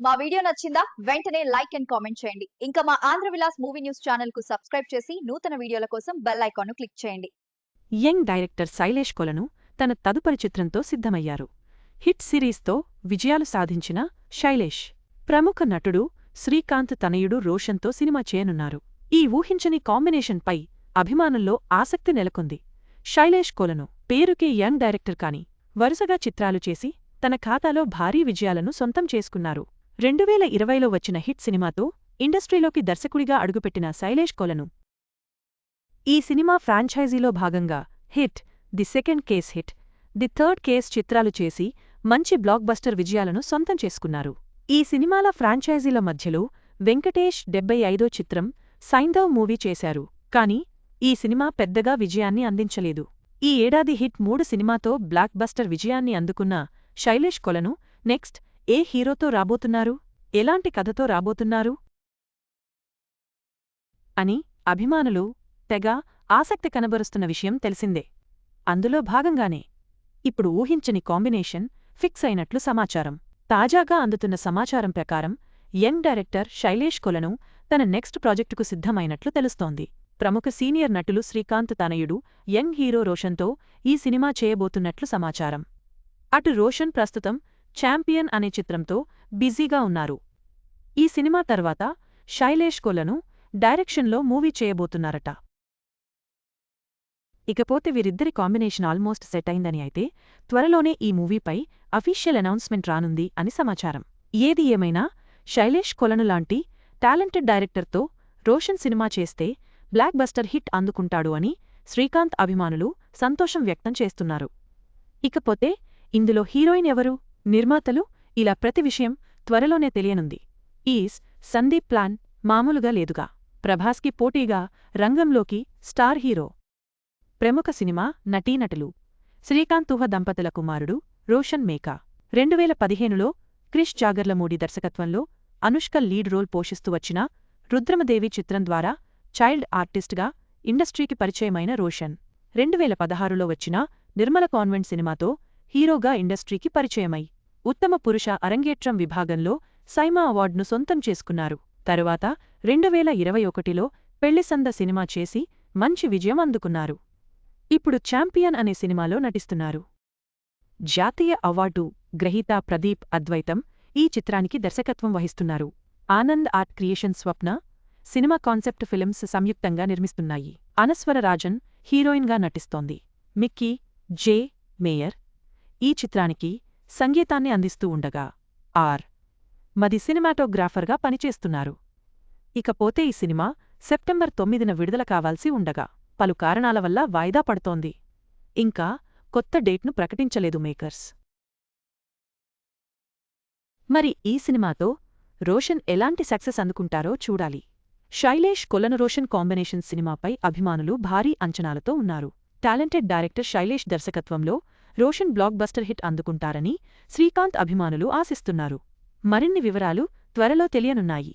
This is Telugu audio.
మా వీడియో నచ్చిందా వెంటనే లైక్ అండ్ కామెంట్ చేయండి. ఇంకా మా ఆంధ్ర విలాస్ మూవీ న్యూస్ ఛానల్కు సబ్స్క్రైబ్ చేసి నూతన వీడియోల కోసం బెల్ ఐకాన్ను క్లిక్ చేయండి. యంగ్ డైరెక్టర్ శైలేష్ కొలను తన తదుపరి చిత్రంతో సిద్ధమయ్యారు. హిట్ సిరీస్తో విజయాలు సాధించిన శైలేష్. ప్రముఖ నటుడు శ్రీకాంత్ తనయుడు రోషన్తో సినిమా చేయనున్నారు. ఈ ఊహించని కాంబినేషన్పై అభిమానుల్లో ఆసక్తి నెలకొంది. శైలేష్ కొలను పేరుకే యంగ్ డైరెక్టర్ కాని వరుసగా చిత్రాలు చేసి తన ఖాతాలో భారీ విజయాలను సొంతం చేసుకున్నారు. రెండువేల ఇరవైలో వచ్చిన హిట్ సినిమాతో ఇండస్ట్రీలోకి దర్శకుడిగా అడుగుపెట్టిన శైలేష్ కొలను. ఈ సినిమా ఫ్రాంచైజీలో భాగంగా hit the second case hit the third case చిత్రాలు చేసి మంచి బ్లాక్ బస్టర్ విజయాలను సొంతం చేసుకున్నారు. ఈ సినిమాల ఫ్రాంచైజీల మధ్యలో వెంకటేష్ డెబ్బై ఐదో చిత్రం సైంధవ్ మూవీ చేశారు కాని ఈ సినిమా పెద్దగా విజయాన్ని అందించలేదు. ఈ ఏడాది హిట్ మూడు సినిమాతో బ్లాక్ బస్టర్ విజయాన్ని అందుకున్న శైలేష్ కొలను నెక్స్ట్ ఏ హీరోతో రాబోతున్నారు? ఎలాంటి కథతో రాబోతున్నారు? అని అభిమానులు తెగ ఆసక్తి కనబరుస్తున్న విషయం తెలిసిందే. అందులో భాగంగానే ఇప్పుడు ఊహించని కాంబినేషన్ ఫిక్స్ అయినట్లు సమాచారం. తాజాగా అందుతున్న సమాచారం ప్రకారం యంగ్ డైరెక్టర్ శైలేష్ కొలను తన నెక్స్ట్ ప్రాజెక్టుకు సిద్ధమైనట్లు తెలుస్తోంది. ప్రముఖ సీనియర్ నటులు శ్రీకాంత్ తనయుడు యంగ్ హీరో రోషన్తో ఈ సినిమా చేయబోతున్నట్లు సమాచారం. అటు రోషన్ ప్రస్తుతం ఛాంపియన్ అనే చిత్రంతో బిజీగా ఉన్నారు. ఈ సినిమా తర్వాత శైలేష్ కొలను డైరెక్షన్లో మూవీ చేయబోతున్నారట. ఇకపోతే వీరిద్దరి కాంబినేషన్ ఆల్మోస్ట్ సెట్ అయిందని అయితే త్వరలోనే ఈ మూవీపై అఫీషియల్ అనౌన్స్మెంట్ రానుంది అని సమాచారం. ఏది ఏమైనా శైలేష్ కొలను లాంటి టాలెంటెడ్ డైరెక్టర్తో రోషన్ సినిమా చేస్తే బ్లాక్ బస్టర్ హిట్ అందుకుంటాడు అని శ్రీకాంత్ అభిమానులు సంతోషం వ్యక్తం చేస్తున్నారు. ఇకపోతే ఇందులో హీరోయిన్ ఎవరు? నిర్మాతలు ఇలా ప్రతి విషయం త్వరలోనే తెలియనుంది. ఈస్ సందీప్ ప్లాన్ మామూలుగా లేదుగా. ప్రభాస్కి పోటీగా రంగంలోకి స్టార్ హీరో. ప్రముఖ సినిమా నటీనటులు శ్రీకాంత్ దంపతుల కుమారుడు రోషన్ మేకా. రెండువేల పదిహేనులో క్రిష్ జాగర్లమూడి దర్శకత్వంలో అనుష్క లీడ్ రోల్ పోషిస్తూ వచ్చిన రుద్రమదేవి చిత్రం ద్వారా చైల్డ్ ఆర్టిస్ట్గా ఇండస్ట్రీకి పరిచయమైన రోషన్. రెండువేల పదహారులో వచ్చిన నిర్మల కాన్వెంట్ సినిమాతో హీరోగా ఇండస్ట్రీకి పరిచయమై ఉత్తమ పురుష అరంగేట్రం విభాగంలో సైమా అవార్డును సొంతం చేసుకున్నారు. తరువాత రెండువేల ఇరవై ఒకటిలో పెళ్ళిసంద సినిమా చేసి మంచి విజయం అందుకున్నారు. ఇప్పుడు ఛాంపియన్ అనే సినిమాలో నటిస్తున్నారు. జాతీయ అవార్డు గ్రహీత ప్రదీప్ అద్వైతం ఈ చిత్రానికి దర్శకత్వం వహిస్తున్నారు. Anand art creation Swapna cinema concept films సంయుక్తంగా నిర్మిస్తున్నాయి. అనస్వర రాజన్ హీరోయిన్గా నటిస్తోంది. మిక్కీ జే మేయర్ ఈ చిత్రానికి సంగీతాన్ని అందిస్తూ ఉండగా ఆర్. మది సినిమాటోగ్రాఫర్గా పనిచేస్తున్నారు. ఇకపోతే ఈ సినిమా సెప్టెంబర్ తొమ్మిదిన విడుదల కావాల్సి ఉండగా పలు కారణాల వల్ల వాయిదా పడుతోంది. ఇంకా కొత్త డేట్ను ప్రకటించలేదు మేకర్స్. మరి ఈ సినిమాతో రోషన్ ఎలాంటి సక్సెస్ అందుకుంటారో చూడాలి. శైలేష్ కొలను రోషన్ కాంబినేషన్ సినిమాపై అభిమానులు భారీ అంచనాలతో ఉన్నారు. టాలెంటెడ్ డైరెక్టర్ శైలేష్ దర్శకత్వంలో రోషన్ బ్లాక్ బస్టర్ హిట్ అందుకుంటారని శ్రీకాంత్ అభిమానులు ఆశిస్తున్నారు. మరిన్ని వివరాలు త్వరలో తెలియనున్నాయి.